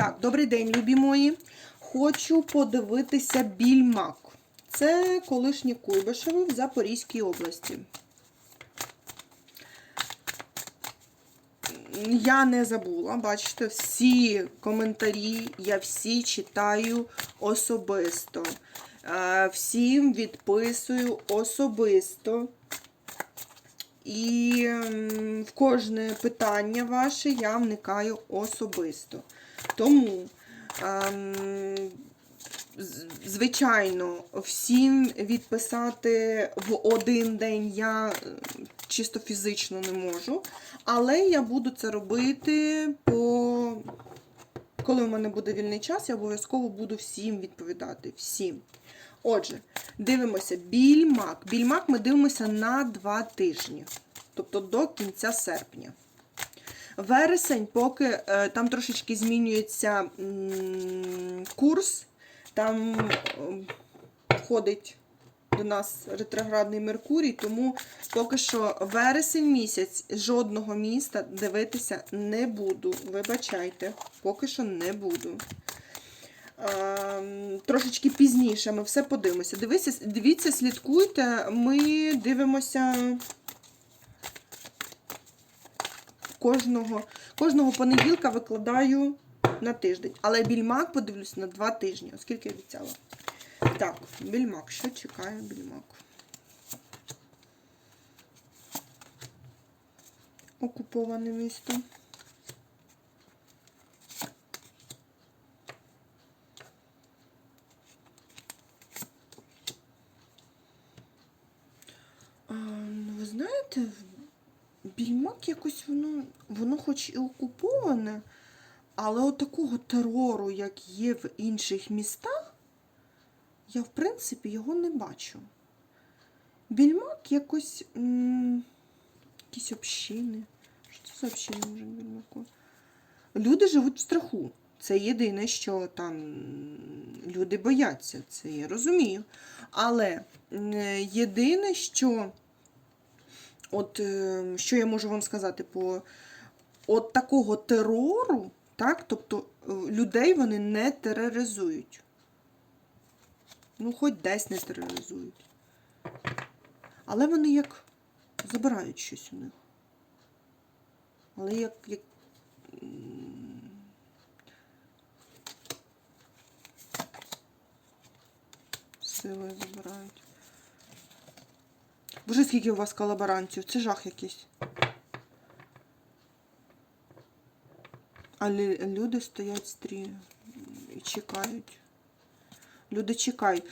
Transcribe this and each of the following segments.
Так, добрий день, любі мої. Хочу подивитися більмак. Це колишнє Куйбишеве в Запорізькій області. Я не забула, бачите, всі коментарі я всі читаю особисто. Е, Всім відписую особисто. І в кожне питання ваше я вникаю особисто. Тому, ем, звичайно, всім відписати в один день я е, чисто фізично не можу. Але я буду це робити по. Коли в мене буде вільний час, я обов'язково буду всім відповідати. Всім. Отже, дивимося більмак. Більмак ми дивимося на два тижні, тобто до кінця серпня. Вересень, поки е, там трошечки змінюється курс, там м, входить до нас ретроградний Меркурій, тому поки що вересень місяць жодного міста дивитися не буду. Вибачайте, поки що не буду. Ем, Трошечки пізніше ми все подивимося. Дивіться, дивіться, слідкуйте. Ми дивимося кожного, кожного понеділка викладаю на тиждень. Але більмак подивлюсь на два тижні, оскільки я обіцяла. Так, більмак. Що чекає більмак? Окуповане місто. Ви знаєте, більмак якось воно, воно хоч і окуповане, але от такого терору, як є в інших містах, я, в принципі, його не бачу. Більмак якось. М якісь общини. Що це за общини може більмаку? Люди живуть в страху. Це єдине, що там люди бояться, це я розумію. Але єдине, що, от, е, що я можу вам сказати, по от такого терору, так, тобто е, людей вони не тероризують. Ну, хоч десь не тероризують. Але вони як забирають щось у них. Але як, як м, силою забирають. Боже, скільки у вас колаборантів? Це жах якийсь. А люди стоять стрі і чекають. Люди чекають.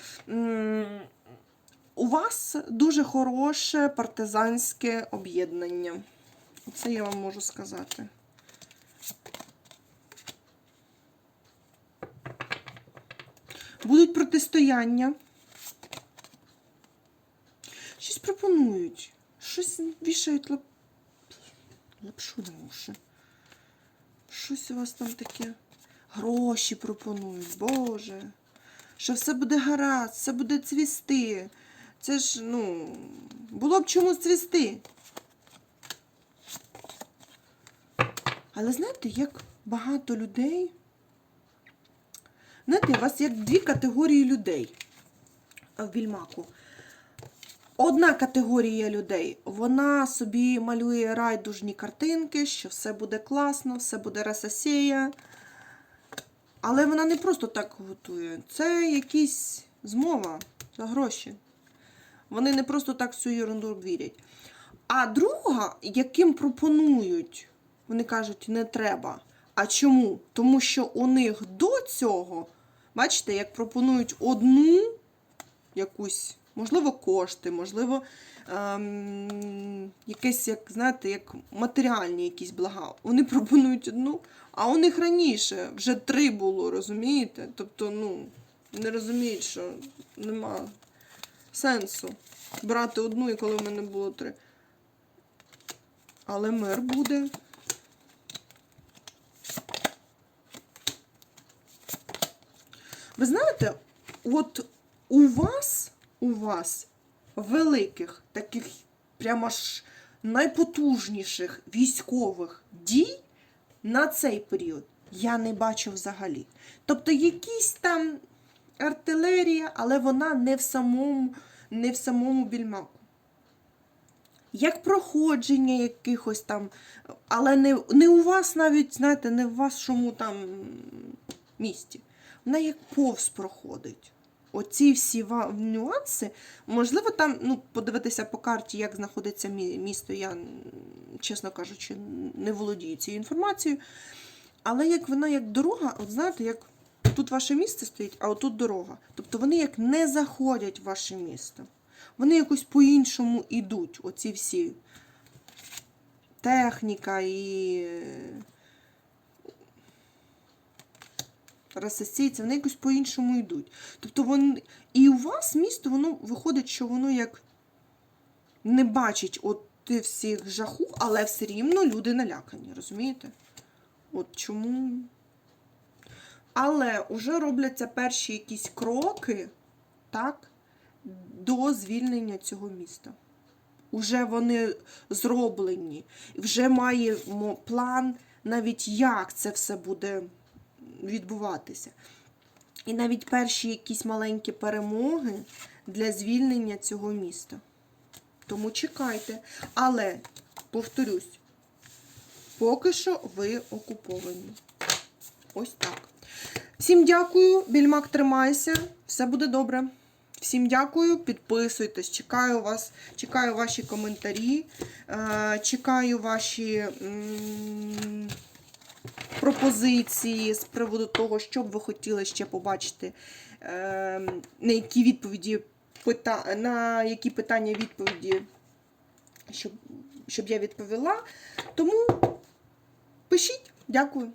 У вас дуже хороше партизанське об'єднання. Це я вам можу сказати. Будуть протистояння. Щось пропонують. Щось вішають лап... лапшу на уші. Щось у вас там таке. Гроші пропонують, Боже. Що все буде гаразд, все буде цвісти. Це ж, ну, було б чому цвісти. Але знаєте, як багато людей. Знаєте, у вас як дві категорії людей в більмаку. Одна категорія людей, вона собі малює райдужні картинки, що все буде класно, все буде ресасія. Але вона не просто так готує. Це якісь змова за гроші. Вони не просто так в цю ерунду вірять. А друга, яким пропонують, вони кажуть, не треба. А чому? Тому що у них до цього, бачите, як пропонують одну якусь, можливо, кошти, можливо, ем, якесь, як, знаєте, як матеріальні якісь блага. Вони пропонують одну, а у них раніше вже три було, розумієте? Тобто, ну, не розуміють, що нема сенсу брати одну, і коли в мене було три. Але мир буде. Ви знаєте, от у вас, у вас великих таких прямо ж найпотужніших військових дій на цей період я не бачу взагалі. Тобто якісь там артилерія, але вона не в самому, не в самому більмаку. Як проходження якихось там, але не, не у вас навіть, знаєте, не в вашому там місті. Вона як повз проходить. Оці всі нюанси, можливо, там ну, подивитися по карті, як знаходиться місто, я, чесно кажучи, не володію цією інформацією. Але як вона як дорога, от знаєте, як тут ваше місце стоїть, а отут дорога. Тобто вони як не заходять в ваше місто. Вони якось по-іншому йдуть, оці всі техніка і е, вони якось по-іншому йдуть. Тобто вони, і у вас місто, воно виходить, що воно як не бачить от всіх жаху, але все рівно люди налякані, розумієте? От чому. Але вже робляться перші якісь кроки, так, до звільнення цього міста. Уже вони зроблені, вже маємо план, навіть як це все буде відбуватися. І навіть перші якісь маленькі перемоги для звільнення цього міста. Тому чекайте. Але, повторюсь, поки що ви окуповані. Ось так. Всім дякую, більмак тримайся, все буде добре. Всім дякую, підписуйтесь, чекаю вас, чекаю ваші коментарі, е, чекаю ваші пропозиції з приводу того, що б ви хотіли ще побачити, е, на які відповіді на які питання відповіді, щоб, щоб я відповіла. Тому пишіть, дякую.